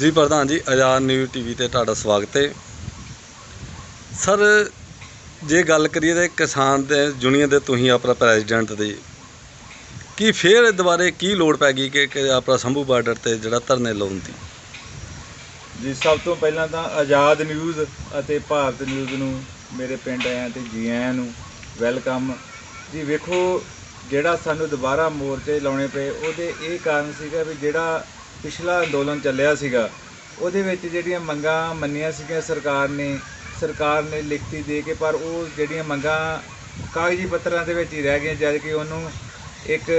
ਜੀ ਪ੍ਰਧਾਨ ਜੀ, ਆਜ਼ਾਦ ਨਿਊਜ਼ ਟੀਵੀ ਤੇ ਤੁਹਾਡਾ ਸਵਾਗਤ ਹੈ। ਸਰ, ਜੇ ਗੱਲ ਕਰੀਏ ਤੇ ਕਿਸਾਨ ਦੇ ਯੂਨੀਅਨ ਦੇ ਤੁਸੀਂ ਆਪਣਾ ਪ੍ਰੈਜ਼ੀਡੈਂਟ ਦੇ ਕੀ ਫੇਰ ਦੁਬਾਰੇ ਕੀ ਲੋੜ ਪੈ ਗਈ ਕਿ ਕਿ ਆਪਣਾ ਸੰਭੂ ਬਾਰਡਰ ਤੇ ਜਿਹੜਾ ਧਰਨੇ ਲਾਉਣ ਦੀ? ਜੀ, ਸਭ ਤੋਂ ਪਹਿਲਾਂ ਤਾਂ ਆਜ਼ਾਦ ਨਿਊਜ਼ ਅਤੇ ਭਾਰਤ ਨਿਊਜ਼ ਨੂੰ ਮੇਰੇ ਪਿੰਡ ਆਇਆਂ ਤੇ ਜੀ ਆਇਆਂ ਨੂੰ ਵੈਲਕਮ। ਜੀ, ਵੇਖੋ, ਜਿਹੜਾ ਸਾਨੂੰ ਦੁਬਾਰਾ ਮੋਰਚੇ ਲਾਉਣੇ ਪਏ, ਉਹਦੇ ਇਹ ਕਾਰਨ ਸੀਗਾ ਵੀ ਜਿਹੜਾ ਪਿਛਲਾ ਅੰਦੋਲਨ ਚੱਲਿਆ ਸੀਗਾ। ਉਹਦੇ ਵਿੱਚ ਜਿਹੜੀਆਂ ਮੰਗਾਂ ਮੰਨੀਆਂ ਸੀਗੀਆਂ ਸਰਕਾਰ ਨੇ ਸਰਕਾਰ ਨੇ ਲਿਖਤੀ ਦੇ ਕੇ, ਪਰ ਉਹ ਜਿਹੜੀਆਂ ਮੰਗਾਂ ਕਾਗਜ਼ੀ ਪੱਤਰਾਂ ਦੇ ਵਿੱਚ ਹੀ ਰਹਿ ਗਈਆਂ, ਜਦ ਕਿ ਉਹਨੂੰ ਇੱਕ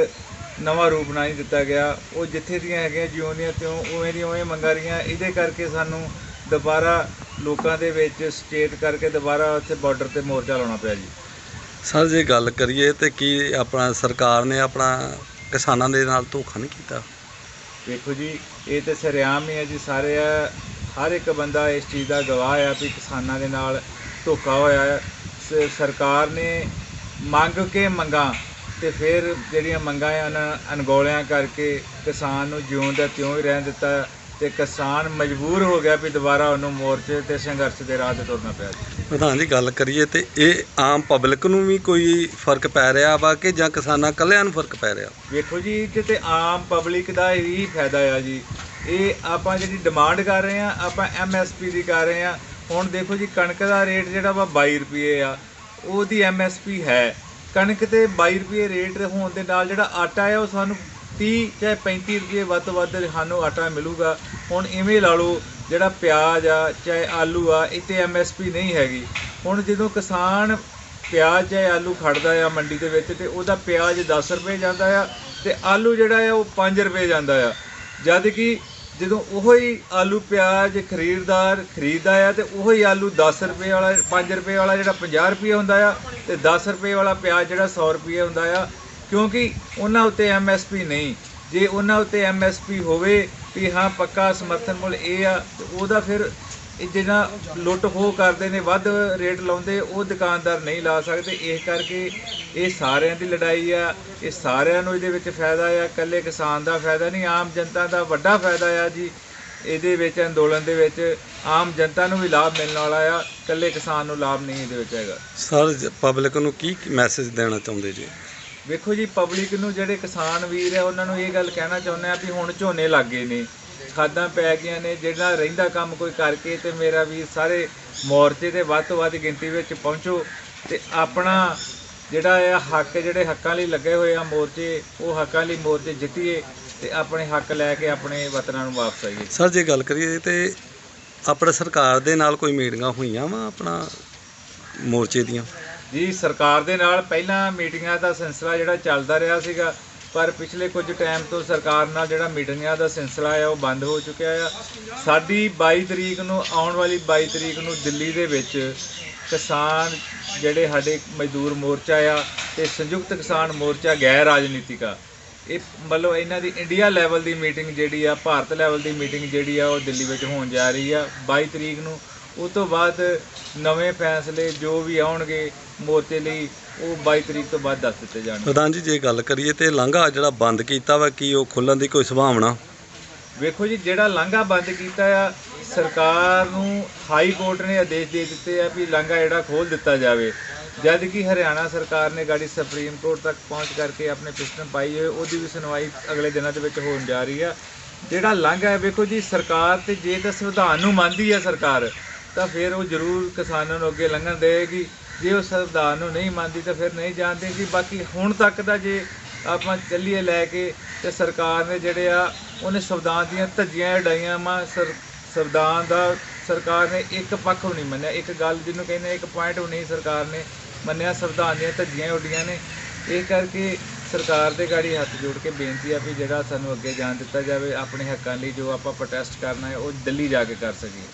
ਨਵਾਂ ਰੂਪ ਨਹੀਂ ਦਿੱਤਾ ਗਿਆ। ਉਹ ਜਿੱਥੇ ਦੀਆਂ ਹੈਗੀਆਂ ਜਿਉਂ ਦੀਆਂ, ਤਿਉਂ ਉਵੇਂ ਦੀਆਂ ਉਵੇਂ ਮੰਗਾਂ ਰਹੀਆਂ। ਇਹਦੇ ਕਰਕੇ ਸਾਨੂੰ ਦੁਬਾਰਾ ਲੋਕਾਂ ਦੇ ਵਿੱਚ ਸਟੇਟ ਕਰਕੇ ਦੁਬਾਰਾ ਉੱਥੇ ਬਾਰਡਰ ਤੇ ਮੋਰਚਾ ਲਾਉਣਾ ਪਿਆ ਜੀ। ਸਰ, ਜੇ ਗੱਲ ਕਰੀਏ ਤੇ ਕੀ ਆਪਣਾ ਸਰਕਾਰ ਨੇ ਆਪਣਾ ਕਿਸਾਨਾਂ ਦੇ ਨਾਲ ਧੋਖਾ ਨਹੀਂ ਕੀਤਾ? ਵੇਖੋ ਜੀ, ਇਹ ਤੇ ਸਰਿਆਮ ਹੀ ਹੈ ਜੀ, ਸਾਰੇ ਹਰ ਇੱਕ ਬੰਦਾ ਇਸ ਚੀਜ਼ ਦਾ ਗਵਾਹ ਆ ਵੀ ਕਿਸਾਨਾਂ ਦੇ ਨਾਲ ਧੋਖਾ ਹੋਇਆ ਹੈ ਸ- ਸਰਕਾਰ ਨੇ ਮੰਗ ਕੇ ਮੰਗਾਂ ਤੇ ਫਿਰ ਜਿਹੜੀਆਂ ਮੰਗਾਂ ਆ ਉਹਨਾਂ ਅਣਗੌਲਿਆਂ ਕਰਕੇ ਕਿਸਾਨ ਨੂੰ ਜਿਉਂ ਦਾ ਤਿਉਂ ਹੀ ਰਹਿਣ ਦਿੱਤਾ। ਤੇ ਕਿਸਾਨ ਮਜਬੂਰ ਹੋ ਗਿਆ ਵੀ ਦੁਬਾਰਾ ਉਹਨੂੰ ਮੋਰਚੇ ਤੇ ਸੰਘਰਸ਼ ਦੇ ਰਾਹ ਤੇ ਤੁਰਨਾ ਪਿਆ ਜੀ ਪ੍ਰਧਾਨ ਜੀ ਗੱਲ ਕਰੀਏ ਤੇ ਇਹ ਆਮ ਪਬਲਿਕ ਨੂੰ ਵੀ ਕੋਈ ਫ਼ਰਕ ਪੈ ਰਿਹਾ ਵਾ ਕਿ ਜਾਂ ਕਿਸਾਨਾਂ ਕੱਲਿਆਂ ਨੂੰ ਫ਼ਰਕ ਪੈ ਰਿਹਾ? ਵੇਖੋ ਜੀ ਇਹ ਤੇ ਆਮ ਪਬਲਿਕ ਦਾ ਹੀ ਫਾਇਦਾ ਆ ਜੀ। ਇਹ ਆਪਾਂ ਜਿਹੜੀ ਡਿਮਾਂਡ ਕਰ ਰਹੇ ਆ ਆਪਾਂ ਐਮਐਸਪੀ ਦੀ ਕਰ ਰਹੇ ਆ। ਹੁਣ ਦੇਖੋ ਜੀ ਕਣਕ ਦਾ ਰੇਟ ਜਿਹੜਾ ਵਾ 22 ਰੁਪਏ ਆ ਉਹਦੀ ਐਮਐਸਪੀ ਹੈ। ਕਣਕ ਤੇ 22 ਰੁਪਏ ਰੇਟ ਹੋਣ ਦੇ ਨਾਲ ਜਿਹੜਾ ਆਟਾ ਆ ਉਹ ਸਾਨੂੰ 30 ਚਾਹੇ 35 ਰੁਪਏ ਵੱਧ ਤੋਂ ਵੱਧ ਸਾਨੂੰ ਆਟਾ ਮਿਲੂਗਾ। ਹੁਣ ਇਵੇਂ ਲਾ ਲਓ, ਜਿਹੜਾ ਪਿਆਜ਼ ਆ, ਚਾਹੇ ਆਲੂ ਆ, ਇਹ ਤੇ ਐਮਐਸਪੀ ਨਹੀਂ ਹੈਗੀ। ਹੁਣ ਜਦੋਂ ਕਿਸਾਨ ਪਿਆਜ਼ ਚਾਹੇ ਆਲੂ ਖੜਦਾ ਆ ਮੰਡੀ ਦੇ ਵਿੱਚ ਤੇ ਉਹਦਾ ਪਿਆਜ਼ 10 ਰੁਪਏ ਜਾਂਦਾ ਆ ਤੇ ਆਲੂ ਜਿਹੜਾ ਆ ਉਹ 5 ਰੁਪਏ ਜਾਂਦਾ ਆ। ਜਦ ਕਿ ਜਦੋਂ ਉਹੋ ਹੀ ਆਲੂ ਪਿਆਜ਼ ਖਰੀਦਦਾਰ ਖਰੀਦਦਾ ਆ ਤੇ ਉਹੋ ਹੀ ਆਲੂ 10 ਰੁਪਏ ਵਾਲਾ 5 ਰੁਪਏ ਵਾਲਾ ਜਿਹੜਾ 50 ਰੁਪਏ ਹੁੰਦਾ ਆ ਤੇ 10 ਰੁਪਏ ਵਾਲਾ ਪਿਆਜ਼ ਜਿਹੜਾ 100 ਰੁਪਏ ਹੁੰਦਾ ਆ ਕਿਉਂਕਿ ਉਹਨਾਂ ਉੱਤੇ ਐਮਐਸਪੀ ਨਹੀਂ। ਜੇ ਉਹਨਾਂ ਉੱਤੇ ਐਮਐਸਪੀ ਹੋਵੇ ਵੀ ਹਾਂ, ਪੱਕਾ ਸਮਰਥਨ ਮੁੱਲ ਇਹ ਆ, ਤੇ ਉਹਦਾ ਫਿਰ ਇਹ ਜਿਹੜਾ ਲੁੱਟ ਖੋਹ ਕਰਦੇ ਨੇ, ਵੱਧ ਰੇਟ ਲਾਉਂਦੇ, ਉਹ ਦੁਕਾਨਦਾਰ ਨਹੀਂ ਲਾ ਸਕਦੇ। ਇਸ ਕਰਕੇ ਇਹ ਸਾਰਿਆਂ ਦੀ ਲੜਾਈ ਆ, ਇਹ ਸਾਰਿਆਂ ਨੂੰ ਇਹਦੇ ਵਿੱਚ ਫਾਇਦਾ ਆ। ਇਕੱਲੇ ਕਿਸਾਨ ਦਾ ਫਾਇਦਾ ਨਹੀਂ, ਆਮ ਜਨਤਾ ਦਾ ਵੱਡਾ ਫਾਇਦਾ ਆ ਜੀ। ਇਹਦੇ ਵਿੱਚ, ਅੰਦੋਲਨ ਦੇ ਵਿੱਚ ਆਮ ਜਨਤਾ ਨੂੰ ਵੀ ਲਾਭ ਮਿਲਣ ਵਾਲਾ ਆ, ਇਕੱਲੇ ਕਿਸਾਨ ਨੂੰ ਲਾਭ ਨਹੀਂ ਇਹਦੇ ਵਿੱਚ ਹੈਗਾ। ਸਰ ਪਬਲਿਕ ਨੂੰ ਕੀ ਮੈਸੇਜ ਦੇਣਾ ਚਾਹੁੰਦੇ ਜੀ? ਵੇਖੋ ਜੀ ਪਬਲਿਕ ਨੂੰ ਜਿਹੜੇ ਕਿਸਾਨ ਵੀਰ ਆ ਉਹਨਾਂ ਨੂੰ ਇਹ ਗੱਲ ਕਹਿਣਾ ਚਾਹੁੰਦੇ ਆ ਵੀ ਹੁਣ ਝੋਨੇ ਲੱਗੇ ਨੇ। ਖਾਦਾਂ ਪੈ ਗਈਆਂ ਨੇ, ਜਿਹੜਾ ਰਹਿੰਦਾ ਕੰਮ ਕੋਈ ਕਰਕੇ ਤੇ ਮੇਰਾ ਵੀ ਸਾਰੇ ਮੋਰਚੇ ਤੇ ਵੱਧ ਤੋਂ ਵੱਧ ਗਿਣਤੀ ਵਿੱਚ ਪਹੁੰਚੋ ਤੇ ਆਪਣਾ ਜਿਹੜਾ ਇਹ ਹੱਕ, ਜਿਹੜੇ ਹੱਕਾਂ ਲਈ ਲੱਗੇ ਹੋਏ ਆ ਮੋਰਚੇ, ਉਹ ਹੱਕਾਂ ਲਈ ਮੋਰਚੇ ਜਿੱਤੀਏ ਤੇ ਆਪਣੇ ਹੱਕ ਲੈ ਕੇ ਆਪਣੇ ਵਤਨਾਂ ਨੂੰ ਵਾਪਸ ਆਈਏ। ਸਰ, ਜੇ ਗੱਲ ਕਰੀਏ ਤੇ ਆਪਣੇ ਸਰਕਾਰ ਦੇ ਨਾਲ ਕੋਈ ਮੀਟਿੰਗਾਂ ਹੋਈਆਂ ਵਾ ਆਪਣਾ ਮੋਰਚੇ ਦੀਆਂ? ਜੀ, ਸਰਕਾਰ ਦੇ ਨਾਲ ਪਹਿਲਾਂ ਮੀਟਿੰਗਾਂ ਦਾ ਸਿਲਸਿਲਾ ਜਿਹੜਾ ਚੱਲਦਾ ਰਿਹਾ ਸੀਗਾ, ਪਰ ਪਿਛਲੇ ਕੁਝ ਟਾਈਮ ਤੋਂ ਸਰਕਾਰ ਨਾਲ ਜਿਹੜਾ ਮੀਟਿੰਗਾਂ ਦਾ ਸਿਲਸਿਲਾ ਹੈ ਉਹ ਬੰਦ ਹੋ ਚੁੱਕਿਆ ਆ। ਸਾਡੀ 22 ਤਰੀਕ ਨੂੰ, ਆਉਣ ਵਾਲੀ 22 ਤਰੀਕ ਨੂੰ ਦਿੱਲੀ ਦੇ ਵਿੱਚ ਕਿਸਾਨ ਜਿਹੜੇ ਸਾਡੇ ਮਜ਼ਦੂਰ ਮੋਰਚਾ ਆ ਤੇ ਸੰਯੁਕਤ ਕਿਸਾਨ ਮੋਰਚਾ ਗੈਰ ਰਾਜਨੀਤਿਕ ਆ, ਇਹ ਮਤਲਬ ਇਹਨਾਂ ਦੀ ਇੰਡੀਆ ਲੈਵਲ ਦੀ ਮੀਟਿੰਗ ਜਿਹੜੀ ਆ, ਭਾਰਤ ਲੈਵਲ ਦੀ ਮੀਟਿੰਗ ਜਿਹੜੀ ਆ, ਉਹ ਦਿੱਲੀ ਵਿੱਚ ਹੋਣ ਜਾ ਰਹੀ ਆ। 22 ਤਰੀਕ ਨੂੰ ਉਸ ਤੋਂ ਬਾਅਦ ਨਵੇਂ ਫੈਸਲੇ ਜੋ ਵੀ ਆਉਣਗੇ ਮੋਰਚੇ ਲਈ ਉਹ 22 ਤਰੀਕ ਤੋਂ ਬਾਅਦ ਦੱਸ ਦਿੱਤੇ ਜਾਣਗੇ। ਪ੍ਰਧਾਨ ਜੀ ਜੇ ਗੱਲ ਕਰੀਏ ਤੇ ਲਾਂਘਾ ਜਿਹੜਾ ਬੰਦ ਕੀਤਾ ਵਾ ਕੀ ਉਹ ਖੁੱਲਣ ਦੀ ਕੋਈ ਸੰਭਾਵਨਾ? ਵੇਖੋ ਜੀ ਜਿਹੜਾ ਲਾਂਘਾ ਬੰਦ ਕੀਤਾ ਆ ਸਰਕਾਰ ਨੂੰ ਹਾਈ ਕੋਰਟ ਨੇ ਆਦੇਸ਼ ਦੇ ਦਿੱਤੇ ਆ ਵੀ ਲਾਂਘਾ ਜਿਹੜਾ ਖੋਲ ਦਿੱਤਾ ਜਾਵੇ। ਜਦ ਕਿ ਹਰਿਆਣਾ ਸਰਕਾਰ ਨੇ ਗਾੜੀ ਸੁਪਰੀਮ ਕੋਰਟ ਤੱਕ ਪਹੁੰਚ ਕਰਕੇ ਆਪਣੇ ਪਿਸਟਨ ਪਾਈ ਹੋਏ ਉਹਦੀ ਵੀ ਸੁਣਵਾਈ ਅਗਲੇ ਦਿਨਾਂ ਦੇ ਵਿੱਚ ਹੋਣ ਜਾ ਰਹੀ ਆ। ਜਿਹੜਾ ਲਾਂਘਾ ਹੈ ਵੇਖੋ ਜੀ ਸਰਕਾਰ ਤੇ ਜੇ ਤਾਂ ਸੰਵਿਧਾਨ ਨੂੰ ਮੰਨਦੀ ਹੈ ਸਰਕਾਰ ਤਾਂ ਫਿਰ ਉਹ ਜ਼ਰੂਰ ਕਿਸਾਨਾਂ ਨੂੰ ਅੱਗੇ ਲੰਘਣ ਦੇਵੇਗੀ। ਜੇ ਉਹ ਸੰਵਿਧਾਨ ਨੂੰ ਨਹੀਂ ਮੰਨਦੀ ਤਾਂ ਫਿਰ ਨਹੀਂ ਜਾਣ ਦੇਗੀ ਬਾਕੀ ਹੁਣ ਤੱਕ ਦਾ ਜੇ ਆਪਾਂ ਚੱਲੀਏ ਲੈ ਕੇ ਤੇ ਸਰਕਾਰ ਨੇ ਜਿਹੜੇ ਆ, ਉਹਨੇ ਸੰਵਿਧਾਨ ਦੀਆਂ ਧੱਜੀਆਂ ਉਡਾਈਆਂ ਮਾ ਸੰਵਿਧਾਨ ਦਾ ਸਰਕਾਰ ਨੇ ਇੱਕ ਪੱਖ ਵੀ ਨਹੀਂ ਮੰਨਿਆ। ਇੱਕ ਗੱਲ ਜਿਹਨੂੰ ਕਹਿੰਦੇ ਇੱਕ ਪੁਆਇੰਟ ਵੀ ਨਹੀਂ ਸਰਕਾਰ ਨੇ ਮੰਨਿਆ। ਸੰਵਿਧਾਨ ਦੀਆਂ ਧੱਜੀਆਂ ਉੱਡੀਆਂ ਨੇ। ਇਹ ਕਰਕੇ ਸਰਕਾਰ ਦੇ ਗਾੜੀ ਹੱਥ ਜੋੜ ਕੇ ਬੇਨਤੀ ਆ ਵੀ ਜਿਹੜਾ ਸਾਨੂੰ ਅੱਗੇ ਜਾਣ ਦਿੱਤਾ ਜਾਵੇ, ਆਪਣੇ ਹੱਕਾਂ ਲਈ ਜੋ ਆਪਾਂ ਪ੍ਰੋਟੈਸਟ ਕਰਨਾ ਹੈ, ਉਹ ਦਿੱਲੀ ਜਾ ਕੇ ਕਰ ਸਕੀਏ।